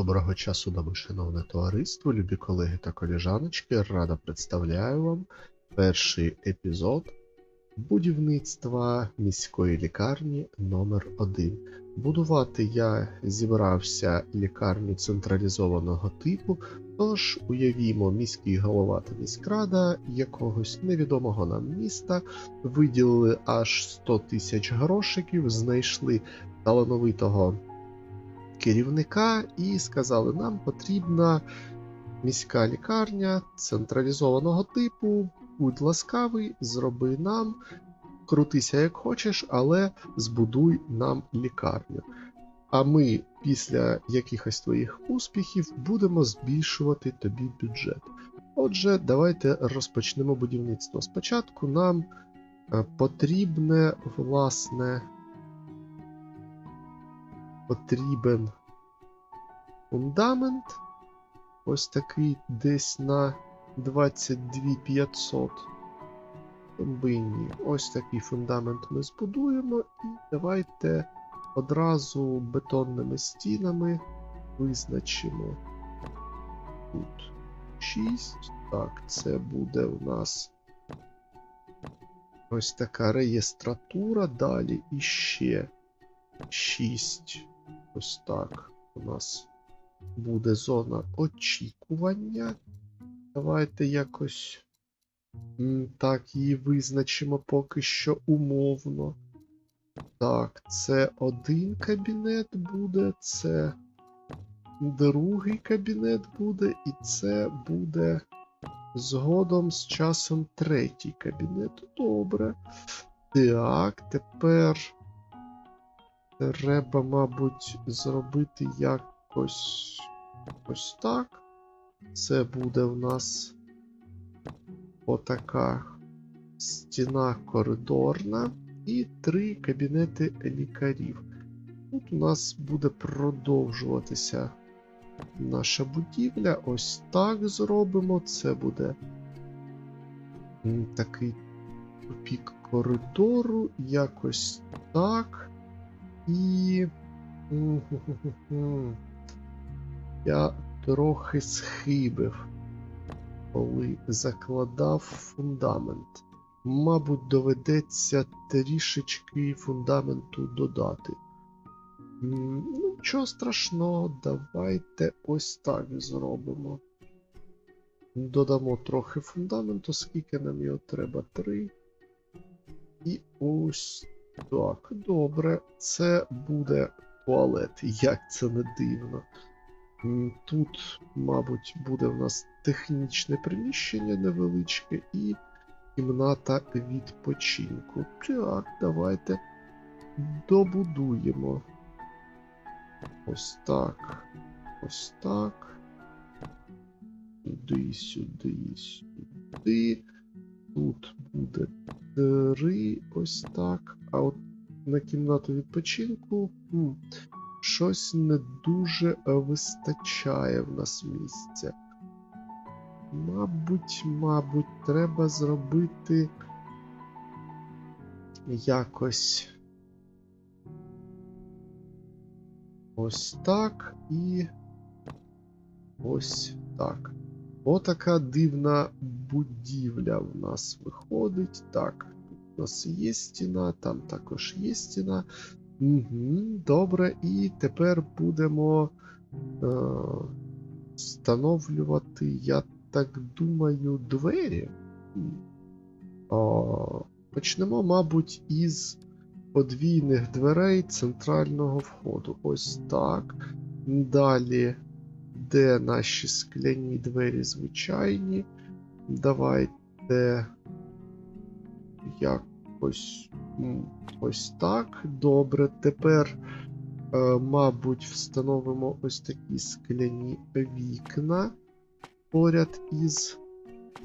Доброго часу доби, шановне товариство, любі колеги та коліжаночки. Рада представляю вам перший епізод будівництва міської лікарні номер 1 Будувати я зібрався лікарню централізованого типу, тож уявімо, міський голова та міськрада якогось невідомого нам міста виділили аж 100 тисяч грошиків, знайшли талановитого керівника і сказали, нам потрібна міська лікарня централізованого типу. Будь ласкавий, зроби нам, крутися як хочеш, але збудуй нам лікарню. А ми після якихось твоїх успіхів будемо збільшувати тобі бюджет. Отже, давайте розпочнемо будівництво. Спочатку нам е, потрібне, власне, потрібен фундамент. Ось такий десь на 22 500 бинні. Ось такий фундамент ми збудуємо, і давайте одразу бетонними стінами визначимо тут 6. Так, це буде у нас ось така реєстратура. Далі іще 6. Ось так. У нас буде зона очікування. Давайте якось так її визначимо поки що умовно. Так, це один кабінет буде, це другий кабінет буде, і це буде згодом з часом третій кабінет. Добре. Так, тепер треба, мабуть, зробити якось ось так. Це буде в нас отака стіна коридорна і три кабінети лікарів. Тут у нас буде продовжуватися наша будівля. Ось так зробимо. Це буде такий тупік коридору, якось так. І. Я трохи схибив, коли закладав фундамент. Мабуть, доведеться трішечки фундаменту додати. Ну, нічого страшного, давайте ось так зробимо. Додамо трохи фундаменту, скільки нам його треба? Три. І ось так. Добре, це буде туалет, як це не дивно. Тут, мабуть, буде в нас технічне приміщення невеличке і кімната відпочинку. Так, давайте добудуємо. Ось так. Ось так. Сюди, сюди, сюди. Тут буде три. Ось так. А от на кімнату відпочинку. Хм, щось не дуже вистачає в нас місця. Мабуть, мабуть, треба зробити якось ось так і ось так. Отака дивна будівля в нас виходить. Так, тут у нас є стіна, там також є стіна. Угу, добре, і тепер будемо е, встановлювати, я так думаю, двері. О, почнемо, мабуть, із подвійних дверей центрального входу. Ось так. Далі, де наші скляні двері звичайні. Давайте якось ось так. Добре. Тепер, е, мабуть, встановимо ось такі скляні вікна поряд із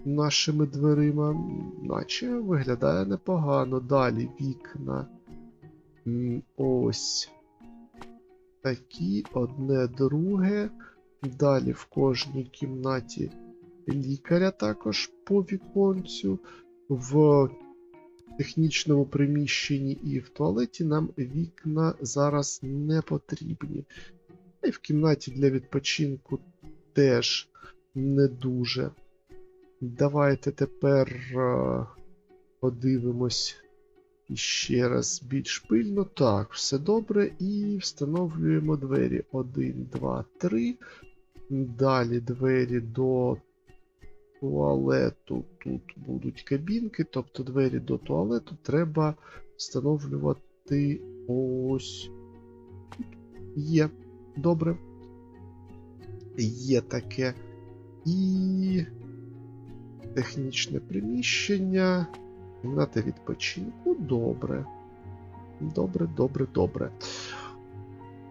нашими дверима, наче виглядає непогано. Далі вікна. Ось такі, одне друге. Далі в кожній кімнаті лікаря також по віконцю. В технічному приміщенні і в туалеті нам вікна зараз не потрібні. І в кімнаті для відпочинку теж не дуже. Давайте тепер е, подивимось іще раз більш пильно. Так, все добре. І встановлюємо двері. 1, 2, 3. Далі двері до туалету. Тут будуть кабінки, тобто двері до туалету треба встановлювати ось. Є. Добре. Є таке. І технічне приміщення. Кімната відпочинку. Добре. Добре, добре, добре.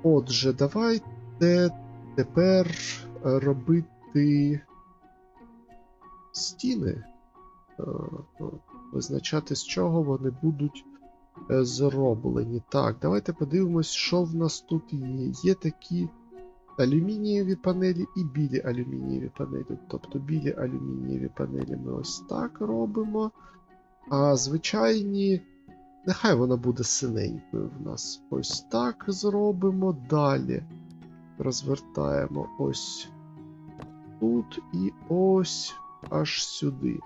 Отже, давайте тепер робити стіни. Е, е, Визначати, з чого вони будуть е, зроблені. Так, давайте подивимось, що в нас тут є. Є такі алюмінієві панелі і білі алюмінієві панелі. Тобто білі алюмінієві панелі ми ось так робимо. А звичайні, нехай вона буде синенькою в нас. Ось так зробимо. Далі розвертаємо ось тут і ось аж сюди.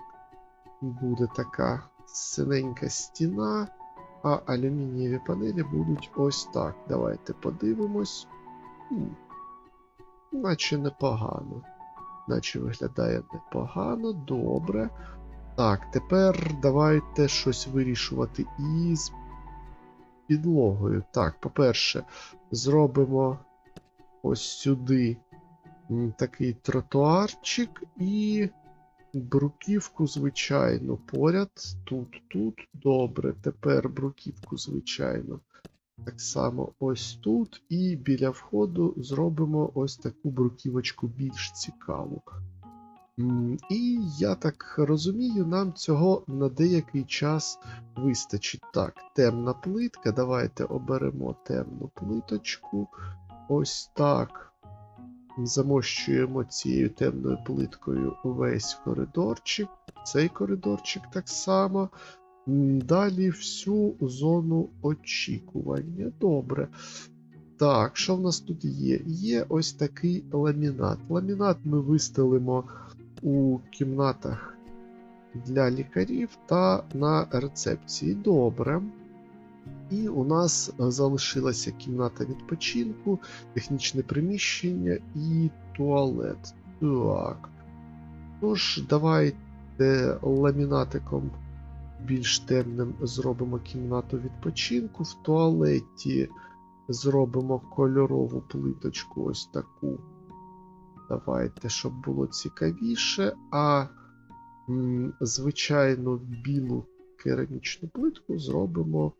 Буде така синенька стіна, а алюмінієві панелі будуть ось так. Давайте подивимось. Наче непогано. Наче виглядає непогано, добре. Так, тепер давайте щось вирішувати із підлогою. Так, по-перше, зробимо ось сюди такий тротуарчик і бруківку, звичайно, поряд. Тут, тут. Добре. Тепер бруківку, звичайно. Так само ось тут. І біля входу зробимо ось таку бруківочку більш цікаву. І я так розумію, нам цього на деякий час вистачить. Так, темна плитка. Давайте оберемо темну плиточку. Ось так. Замощуємо цією темною плиткою весь коридорчик. Цей коридорчик так само. Далі всю зону очікування. Добре. Так, що в нас тут є? Є ось такий ламінат. Ламінат ми виставимо у кімнатах для лікарів та на рецепції. Добре. І у нас е, залишилася кімната відпочинку, технічне приміщення і туалет. Так. Тож, давайте ламінатиком більш темним зробимо кімнату відпочинку. В туалеті зробимо кольорову плиточку ось таку. Давайте, щоб було цікавіше. А м, звичайну білу керамічну плитку зробимо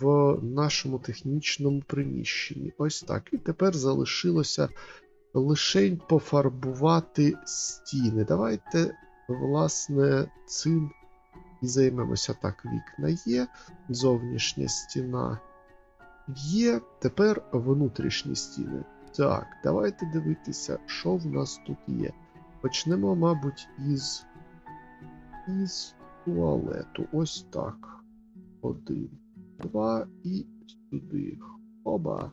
в нашому технічному приміщенні. Ось так. І тепер залишилося лише пофарбувати стіни. Давайте, власне, цим і займемося. Так, вікна є, зовнішня стіна є. Тепер внутрішні стіни. Так, давайте дивитися, що в нас тут є. Почнемо, мабуть, із, із туалету. Ось так. Один, два і сюди. Оба.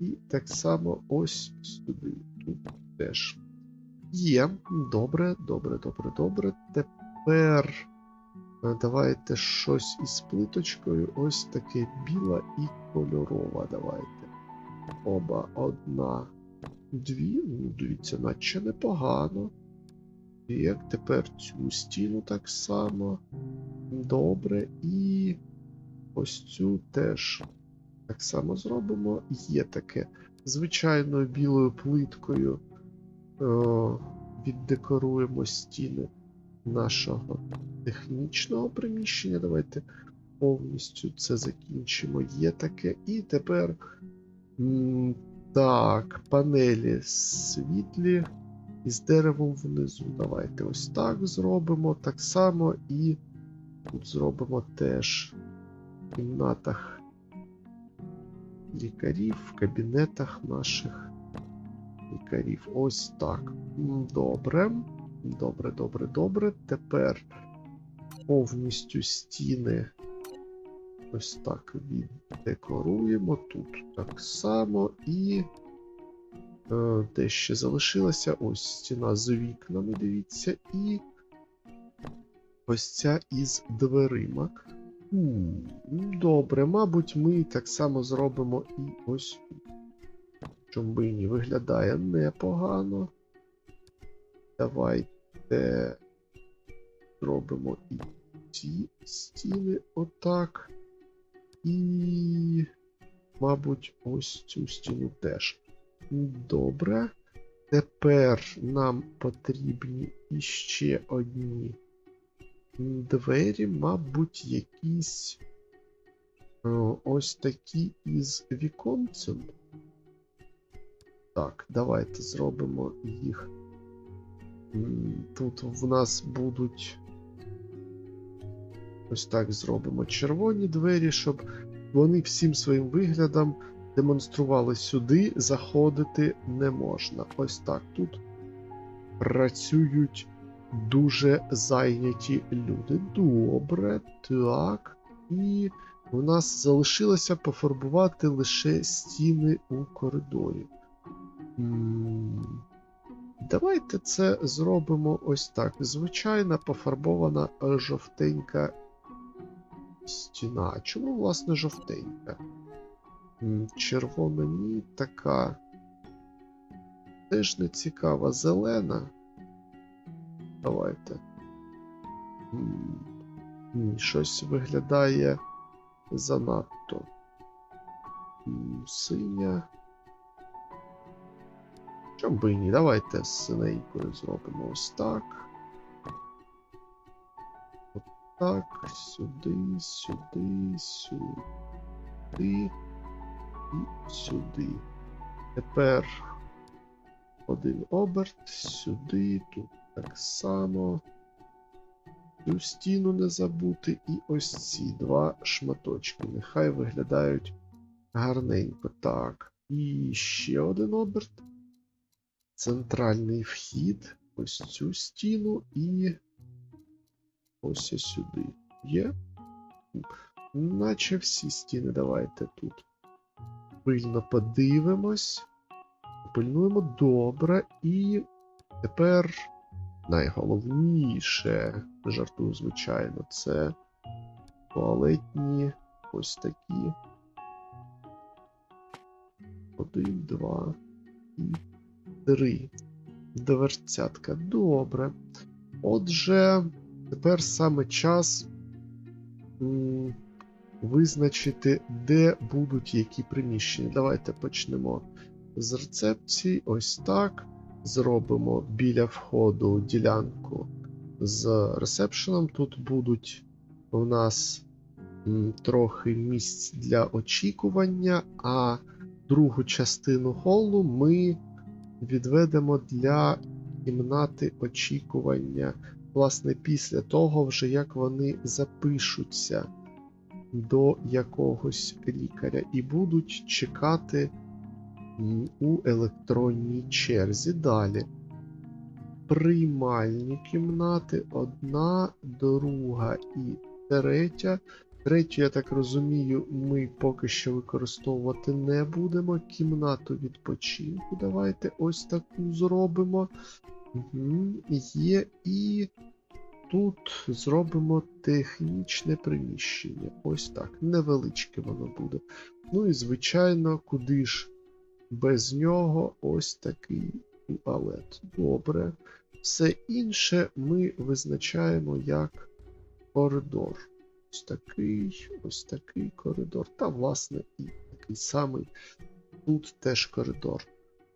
І так само ось сюди. Тут теж. Є. Добре, добре, добре, добре. Тепер е, давайте щось із плиточкою. Ось таке біла і кольорова. Давайте. Оба. Одна, дві. Ну, дивіться, наче непогано. І як тепер цю стіну так само. Добре. І ось цю теж так само зробимо. Є таке. Звичайною білою плиткою е, віддекоруємо стіни нашого технічного приміщення. Давайте повністю це закінчимо. Є таке. І тепер так, панелі світлі із деревом внизу. Давайте ось так зробимо. Так само і тут зробимо теж кімнатах лікарів, в кабінетах наших лікарів. Ось так. Добре. Добре, добре, добре. Тепер повністю стіни ось так віддекоруємо. Тут так само і Е, Де ще залишилася? Ось стіна з вікнами, дивіться, і ось ця із дверима. Добре, мабуть, ми так само зробимо і ось тут. Чому би і ні, виглядає непогано. Давайте зробимо і ці стіни отак. І, мабуть, ось цю стіну теж. Добре. Тепер нам потрібні іще одні двері, мабуть, якісь ось такі із віконцем. Так, давайте зробимо їх. Тут в нас будуть. Ось так зробимо червоні двері, щоб вони всім своїм виглядом демонстрували сюди, заходити не можна. Ось так. Тут працюють дуже зайняті люди. Добре, так. І у нас залишилося пофарбувати лише стіни у коридорі. Давайте це зробимо ось так. Звичайна пофарбована жовтенька стіна. Чому, власне, жовтенька? Червона ні, така. Теж не цікава. Зелена. Давайте. Ні, щось виглядає занадто. Синя. Чом би ні? Давайте з синенькою зробимо ось так. От так, сюди, сюди, сюди. І сюди. Тепер один оберт, сюди, тут так само. Цю стіну не забути. І ось ці два шматочки. Нехай виглядають гарненько. Так. І ще один оберт. Центральний вхід. Ось цю стіну і ось сюди. Є? Наче всі стіни давайте тут. Пильно подивимось. Пильнуємо добре. І тепер найголовніше, жартую, звичайно, це туалетні ось такі. Один, два і три. Дверцятка. Добре. Отже, тепер саме час визначити, де будуть які приміщення. Давайте почнемо з рецепції. Ось так. Зробимо біля входу ділянку з ресепшеном. Тут будуть у нас трохи місць для очікування, а другу частину холу ми відведемо для кімнати очікування. Власне, після того, вже як вони запишуться до якогось лікаря і будуть чекати у електронній черзі. Далі. Приймальні кімнати, одна, друга і третя. Третю, я так розумію, ми поки що використовувати не будемо. Кімнату відпочинку. Давайте ось таку зробимо. Угу. Є і тут зробимо технічне приміщення. Ось так. Невеличке воно буде. Ну і, звичайно, куди ж без нього ось такий туалет. Добре. Все інше ми визначаємо як коридор. Ось такий, ось такий коридор. Та, власне, і такий самий. Тут теж коридор.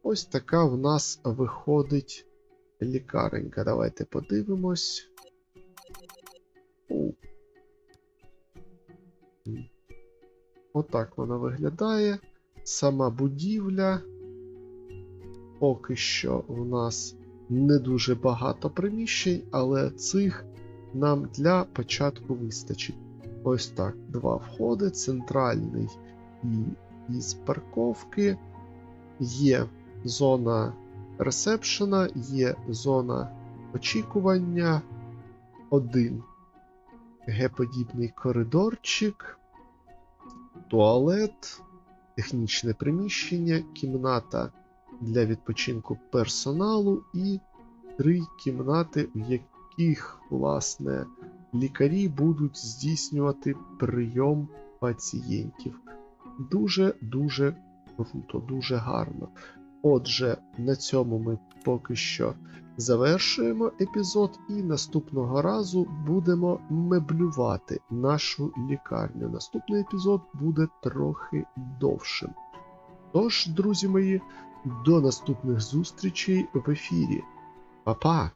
Ось така в нас виходить лікаренька. Давайте подивимось. Отак вона виглядає. Сама будівля. Поки що в нас не дуже багато приміщень, але цих нам для початку вистачить. Ось так. Два входи, центральний і із парковки. Є зона ресепшена, є зона очікування, один Г-подібний коридорчик, туалет, технічне приміщення, кімната для відпочинку персоналу і три кімнати, в яких, власне, лікарі будуть здійснювати прийом пацієнтів. Дуже-дуже круто, дуже гарно. Отже, на цьому ми поки що завершуємо епізод, і наступного разу будемо меблювати нашу лікарню. Наступний епізод буде трохи довшим. Тож, друзі мої, до наступних зустрічей в ефірі. Па-па!